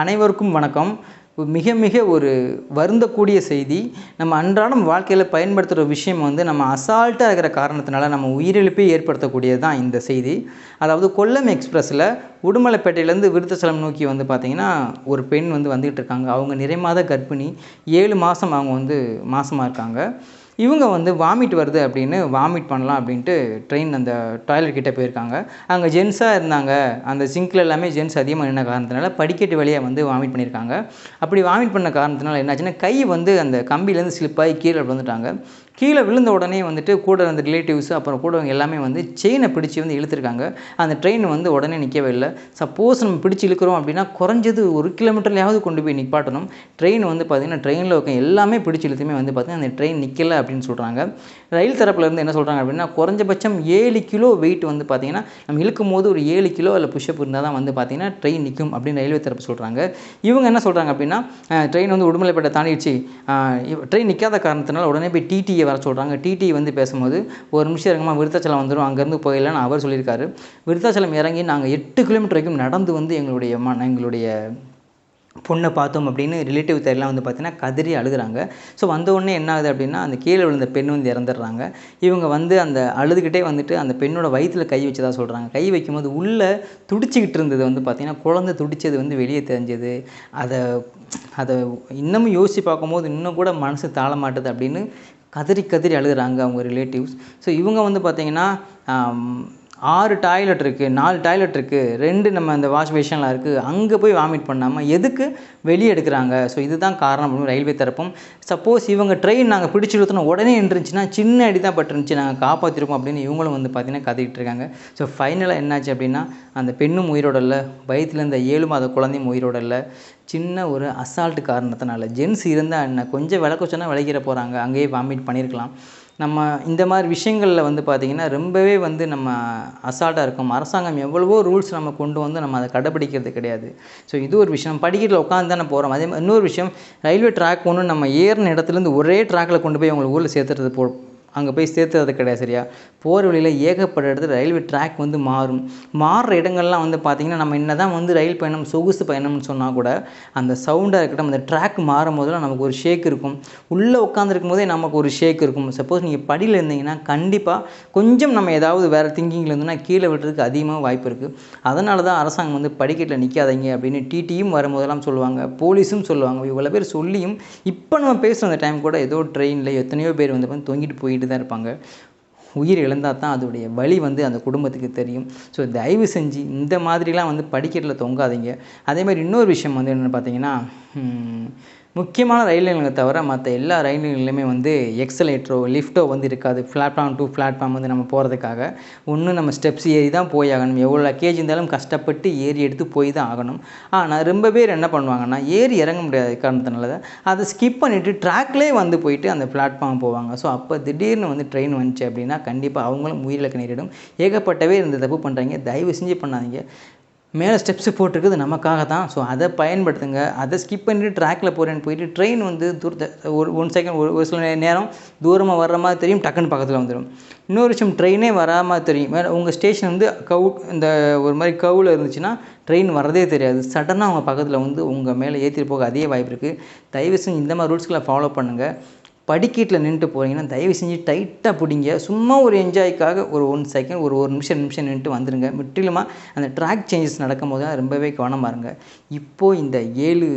அனைவருக்கும் வணக்கம். மிக மிக ஒரு வருந்தக்கூடிய செய்தி. நம்ம அன்றாடம் வாழ்க்கையில் பயன்படுத்துகிற விஷயம் வந்து நம்ம அசால்ட்டாக இருக்கிற காரணத்தினால நம்ம உயிரிழப்பை ஏற்படுத்தக்கூடியது தான் இந்த செய்தி. அதாவது கொல்லம் எக்ஸ்பிரஸில் உடுமலைப்பேட்டையிலேருந்து விருத்தாச்சலம் நோக்கி வந்து பார்த்திங்கன்னா ஒரு பெண் வந்து வந்துகிட்டு இருக்காங்க. அவங்க நிறைமாத கர்ப்பிணி. ஏழு மாதம் அவங்க வந்து மாதமாக இருக்காங்க. இவங்க வந்து வாமிட் வருது அப்படின்னு வாமிட் பண்ணலாம் அப்படின்ட்டு ட்ரெயின் அந்த டாய்லெட் கிட்டே போயிருக்காங்க. அங்கே ஜென்ஸாக இருந்தாங்க. அந்த சிங்கில் எல்லாமே ஜென்ஸ் அதிகமாக நின்ன காரணத்தினால படிக்கட்டு வழியாக வந்து வாமிட் பண்ணியிருக்காங்க அப்படி வாமிட் பண்ண காரணத்தினால என்னாச்சுன்னா கை வந்து அந்த கம்பியிலேருந்து ஸ்லிப்பாகி கீழே விழுந்துட்டாங்க. கீழே விழுந்த உடனே வந்துட்டு கூட இருந்த ரிலேட்டிவ்ஸ் அப்புறம் கூடவங்க எல்லாமே வந்து செயினை பிடிச்சி வந்து இழுத்துருக்காங்க. அந்த ட்ரெயின் வந்து உடனே நிற்கவே இல்லை. சப்போஸ் நம்ம பிடிச்சி இழுக்கிறோம் அப்படின்னா குறைஞ்சது ஒரு கிலோமீட்டர்லையாவது கொண்டு போய் நிப்பாட்டணும். ட்ரெயின் வந்து பார்த்திங்கன்னா ட்ரெயினில் இருக்க எல்லாமே பிடிச்சி இழுத்துமே வந்து பார்த்திங்கன்னா அந்த ட்ரெயின் நிற்கலை அப்படின்னு சொல்கிறாங்க ரயில் தரப்புலேருந்து என்ன சொல்கிறாங்க அப்படின்னா குறைஞ்சபட்சம் ஏழு கிலோ வெயிட் வந்து பார்த்திங்கன்னா நம்ம இழுக்கும் போது ஒரு ஏழு கிலோ இல்லை புஷ்அப் இருந்தால் தான் வந்து பார்த்திங்கன்னா ட்ரெயின் நிற்கும் அப்படின்னு ரயில்வே தரப்பு சொல்கிறாங்க இவங்க என்ன சொல்கிறாங்க அப்படின்னா ட்ரெயின் வந்து உடுமலைப்பேட்டை தாண்டிடுச்சு. ட்ரெயின் நிற்காத காரணத்தினால உடனே போய் டிடிஏ வர சொல்கிறாங்க டிடி வந்து பேசும்போது ஒரு நிமிஷம் இறங்கமா விருத்தாச்சலம் வந்துடும் அங்கேருந்து போயிடலான்னு அவர் சொல்லியிருக்காரு. விருத்தாச்சலம் இறங்கி நாங்கள் எட்டு கிலோமீட்டர் வரைக்கும் நடந்து வந்து எங்களுடைய ம எங்களுடைய பொண்ணை பார்த்தோம் அப்படின்னு ரிலேட்டிவ் தெரியலாம் வந்து பார்த்தீங்கன்னா கதறி அழுகுறாங்க. ஸோ வந்த உடனே என்ன ஆகுது அப்படின்னா அந்த கீழே விழுந்த பெண் வந்து இறந்துடுறாங்க. இவங்க வந்து அந்த அழுதுகிட்டே வந்துட்டு அந்த பெண்ணோட வயிற்றில் கை வச்சதா சொல்கிறாங்க கை வைக்கும்போது உள்ளே துடிச்சிக்கிட்டு இருந்தது வந்து பார்த்திங்கன்னா குழந்தை துடிச்சது வந்து வெளியே தெரிஞ்சது. அதை அதை இன்னமும் யோசித்து பார்க்கும்போது இன்னும் கூட மனசு தாழ மாட்டுது அப்படின்னு கதறி கதறி அழுகுறாங்க அவங்க ரிலேட்டிவ்ஸ் ஸோ இவங்க வந்து பார்த்திங்கன்னா ஆறு டாய்லெட் இருக்குது நாலு டாய்லெட் இருக்குது ரெண்டு நம்ம அந்த வாஷ் பேஷன்லாம் இருக்குது அங்கே போய் வாமிட் பண்ணாமல் எதுக்கு வெளியே எடுக்கிறாங்க? ஸோ இதுதான் காரணம் அப்படின்னு ரயில்வே தரப்பும் சப்போஸ் இவங்க ட்ரெயின் நாங்கள் பிடிச்சி இழுத்தணும் உடனே இருந்துச்சுன்னா சின்ன அடி தான் பட்டுருந்துச்சு நாங்கள் காப்பாற்றிருப்போம் அப்படின்னு இவங்களும் வந்து பார்த்திங்கன்னா கத்திக்கிட்டு இருக்காங்க. ஸோ ஃபைனலாக என்னாச்சு அப்படின்னா அந்த பெண்ணும் உயிரோட இல்லை வயிற்றுல இருந்த ஏழு மாத குழந்தையும் உயிரோட இல்லை. சின்ன ஒரு அசால்ட்டு காரணத்தினால ஜென்ஸ் இருந்தால் என்ன கொஞ்சம் விளக்க சொன்னால் விளக்கிற போகிறாங்க அங்கேயே வாமிட் பண்ணியிருக்கலாம் நம்ம இந்த மாதிரி விஷயங்களில் வந்து பார்த்திங்கன்னா ரொம்பவே வந்து நம்ம அசால்ட்டாக இருக்கும். அரசாங்கம் எவ்வளவோ ரூல்ஸ் நம்ம கொண்டு வந்து நம்ம அதை கடைப்பிடிக்கிறது கிடையாது. ஸோ இது ஒரு விஷயம். படிக்கட்டில் உட்காந்து தானே போகிறோம் அதே மாதிரி இன்னொரு விஷயம் ரயில்வே ட்ராக் ஒன்று நம்ம ஏறின இடத்துலேருந்து ஒரே ட்ராக்கில் கொண்டு போய் அவங்களை ஊரில் சேர்த்துறது போ அங்கே போய் சேர்த்துறது கிடையாது சரியா? போகிற வழியில் ஏகப்பட்ட இடத்துல ரயில்வே ட்ராக் வந்து மாறும். மாறுற இடங்கள்லாம் வந்து பார்த்திங்கன்னா நம்ம என்ன தான் வந்து ரயில் பயணம் சொகுசு பயணம்னு சொன்னால் கூட அந்த சவுண்டாக இருக்கட்டும் அந்த ட்ராக் மாறும் போதெல்லாம் நமக்கு ஒரு ஷேக் இருக்கும். உள்ளே உட்காந்துருக்கும் போதே நமக்கு ஒரு ஷேக் இருக்கும். சப்போஸ் நீங்கள் படியில் இருந்தீங்கன்னா கண்டிப்பாக கொஞ்சம் நம்ம ஏதாவது வேறு திங்கிங்கில் இருந்தோம்னா கீழே விடுறதுக்கு அதிகமாக வாய்ப்பு இருக்குது அதனால தான் அரசாங்கம் வந்து படிக்கட்டில் நிற்காதீங்க அப்படின்னு டிடியும் வரும்போதெல்லாம் சொல்லுவாங்க. போலீஸும் சொல்லுவாங்க. இவ்வளோ பேர் சொல்லியும் இப்போ நம்ம பேசுகிற அந்த டைம் கூட ஏதோ ட்ரெயினில் எத்தனையோ பேர் வந்து தொங்கிட்டு போயிட்டு தான் இருப்பாங்க. உயிர் இழந்தால் தான் அதோடைய வழி வந்து அந்த குடும்பத்துக்கு தெரியும். ஸோ தயவு செஞ்சு இந்த மாதிரிலாம் வந்து படிக்கட்டில் தொங்காதீங்க. அதே மாதிரி இன்னொரு விஷயம் வந்து என்னென்னு பார்த்தீங்கன்னா முக்கியமான ரயில் நிலையங்களை தவிர மற்ற எல்லா ரயில் நிலையங்களுமே வந்து எக்ஸலேட்டரோ லிஃப்ட்டோ வந்து இருக்காது. பிளாட்ஃபார்ம் டூ பிளாட்ஃபார்ம் வந்து நம்ம போகிறதுக்காக ஒன்று நம்ம ஸ்டெப்ஸ் ஏறி தான் போய் ஆகணும். எவ்வளோ கேஜ் இருந்தாலும் கஷ்டப்பட்டு ஏறி எடுத்து போய் தான் ஆகணும். ஆனால் ரொம்ப பேர் என்ன பண்ணுவாங்கன்னா ஏறி இறங்க முடியாத காரணத்தினால அதை ஸ்கிப் பண்ணிவிட்டு ட்ராக்லேயே வந்து போயிட்டு அந்த பிளாட்ஃபார்ம் போவாங்க. ஸோ அப்போ திடீர்னு வந்து ட்ரெயின் வந்துச்சு அப்படின்னா கண்டிப்பாக அவங்களும் உயிரிழக்க நேரிடும். ஏகப்பட்டவே இந்த தப்பு பண்ணுறாங்க தயவு செஞ்சு பண்ணாதீங்க. மேலே ஸ்டெப்ஸு போட்டிருக்குது நமக்காக தான் ஸோ அதை பயன்படுத்துங்க. அதை ஸ்கிப் பண்ணிட்டு ட்ராக்கில் போகிறேன்னு போயிட்டு ட்ரெயின் வந்து தூரத்தை ஒரு ஒன் செகண்ட் ஒரு ஒரு சில நேரம் தூரமாக வர்ற மாதிரி தெரியும் டக்குன்னு பக்கத்தில் வந்துடும் இன்னொரு விஷயம் ட்ரெயினே வராமல் தெரியும். மேலே உங்கள் ஸ்டேஷன் வந்து கவு இந்த ஒரு மாதிரி கவுவில் இருந்துச்சுன்னா ட்ரெயின் வரதே தெரியாது. சடனாக அவங்க பக்கத்தில் வந்து உங்கள் மேலே ஏற்றிட்டு போக அதே வாய்ப்பு இருக்குது தயவு செஞ்சு இந்த மாதிரி ரூல்ஸ்களை ஃபாலோ பண்ணுங்கள் படிக்கட்டில் நின்றுட்டு போகிறீங்கன்னா தயவு செஞ்சு டைட்டாக பிடிங்க. சும்மா ஒரு என்ஜாய்க்காக ஒரு ஒன் செகண்ட் ஒரு ஒரு நிமிஷம் நிமிஷம் நின்றுட்டு வந்துடுங்க முற்றிலுமாக அந்த ட்ராக் சேஞ்சஸ் நடக்கும் போது தான் ரொம்பவே கவனமாக இருங்க. இப்போது இந்த ஏழு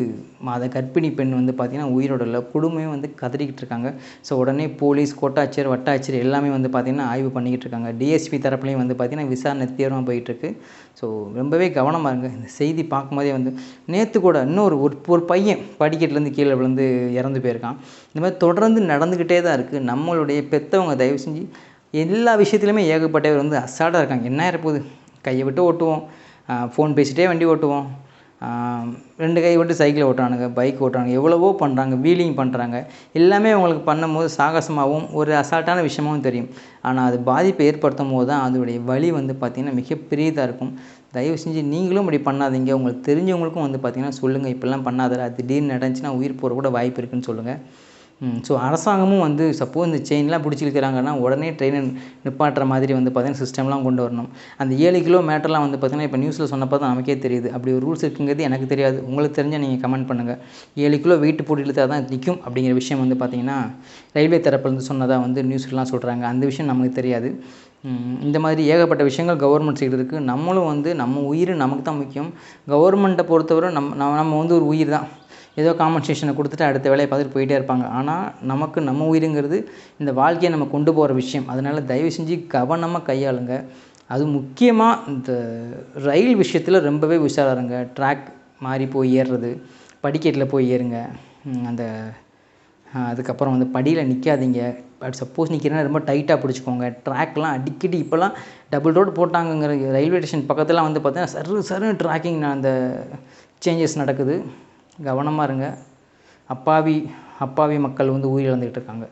மாத கர்ப்பிணி பெண் வந்து பார்த்திங்கன்னா உயிரோட இல்லை குடும்பமே வந்து கதறிக்கிட்டு இருக்காங்க. ஸோ உடனே போலீஸ் கோட்டாட்சியர் வட்டாட்சியர் எல்லாமே வந்து பார்த்திங்கன்னா ஆய்வு பண்ணிக்கிட்டு இருக்காங்க. டிஎஸ்பி தரப்புலையும் வந்து பார்த்திங்கன்னா விசாரணை தீவிரமாக போயிட்டுருக்கு. ஸோ ரொம்பவே கவனமாக இருங்க. இந்த செய்தி பார்க்கும்போதே வந்து நேற்று கூட இன்னொரு ஒரு ஒரு பையன் படிக்கட்டுலேருந்து கீழே விழுந்து இறந்து போயிருக்கான். இந்த மாதிரி தொடர்ந்து நடந்துக்கிட்டே தான் இருக்குது நம்மளுடைய பெற்றவங்க தயவு செஞ்சு எல்லா விஷயத்துலையுமே ஏகப்பட்டவர் வந்து அசாடாக இருக்காங்க. என்ன இருப்போகுது கையை விட்டு ஓட்டுவோம். ஃபோன் பேசிகிட்டே வண்டி ஓட்டுவோம். ரெண்டு கை விட்டு சைக்கிள் ஓட்டுறானுங்க பைக் ஓட்டுறாங்க எவ்வளவோ பண்ணுறாங்க வீலிங் பண்ணுறாங்க எல்லாமே அவங்களுக்கு பண்ணும்போது சாகசமாகவும் ஒரு அசால்ட்டான விஷயமாகவும் தெரியும். ஆனால் அது பாதிப்பை ஏற்படுத்தும் போது தான் அதோடைய வலி வந்து பார்த்திங்கன்னா மிகப்பெரியதாக இருக்கும். தயவு செஞ்சு நீங்களும் இப்படி பண்ணாதீங்க. உங்களுக்கு தெரிஞ்சவங்களுக்கும் வந்து பார்த்திங்கன்னா சொல்லுங்கள் இப்படிலாம் பண்ணாதடா. திடீர்னு நடந்துச்சுன்னா உயிர் போகிற கூட வாய்ப்பு இருக்குதுன்னு சொல்லுங்கள் ஸோ அரசாங்கமும் வந்து சப்போஸ் இந்த செயின்லாம் பிடிச்சி இழுக்கிறாங்கன்னா உடனே ட்ரெயினை நிப்பாட்டுற மாதிரி வந்து பார்த்திங்கன்னா சிஸ்டம்லாம் கொண்டு வரணும். அந்த ஏழு கிலோ மேட்டர்லாம் வந்து பார்த்திங்கன்னா இப்போ நியூஸில் சொன்னப்போ தான் நமக்கே தெரியுது. அப்படி ஒரு ரூல்ஸ் இருக்குங்கிறது எனக்கு தெரியாது. உங்களுக்கு தெரிஞ்சால் நீங்கள் கமெண்ட் பண்ணுங்கள் ஏழு கிலோ வெயிட் போட்டு இழுத்தா தான் நிற்கும் அப்படிங்கிற விஷயம் வந்து பார்த்தீங்கன்னா ரயில்வே தரப்புலேருந்து சொன்னதாக வந்து நியூஸ்லாம் சொல்கிறாங்க அந்த விஷயம் நமக்கு தெரியாது. இந்த மாதிரி ஏகப்பட்ட விஷயங்கள் கவர்மெண்ட் சைடு இருக்குது நம்மளும் வந்து நம்ம உயிர் நமக்கு தான் முக்கியம். கவர்மெண்ட்டை பொறுத்தவரை நம்ம நம்ம நம்ம வந்து ஒரு உயிர் தான். ஏதோ காம்பன்சேஷனை கொடுத்துட்டு அடுத்த வேலையை பார்த்துட்டு போயிட்டே இருப்பாங்க. ஆனால் நமக்கு நம்ம உயிருங்கிறது இந்த வாழ்க்கையை நம்ம கொண்டு போகிற விஷயம். அதனால் தயவு செஞ்சு கவனமாக கையாளுங்க. அது முக்கியமாக இந்த ரயில் விஷயத்தில் ரொம்பவே உஷாராருங்க. ட்ராக் மாறி போய் ஏறுறது படிக்கட்டில் போய் ஏறுங்க. அந்த அதுக்கப்புறம் வந்து படியில் நிற்காதீங்க பட் சப்போஸ் நிற்கிறேன்னா ரொம்ப டைட்டாக பிடிச்சிக்கோங்க. ட்ராக்லாம் அடிக்கடி இப்போல்லாம் டபுள் ரோடு போட்டாங்கங்கிற ரயில்வே ஸ்டேஷன் பக்கத்தில் வந்து பார்த்தீங்கன்னா சரு சரு ட்ராக்கிங் அந்த சேஞ்சஸ் நடக்குது. கவனமாக இருங்க. அப்பாவி அப்பாவி மக்கள் வந்து உயிரிழந்துக்கிட்டு இருக்காங்க.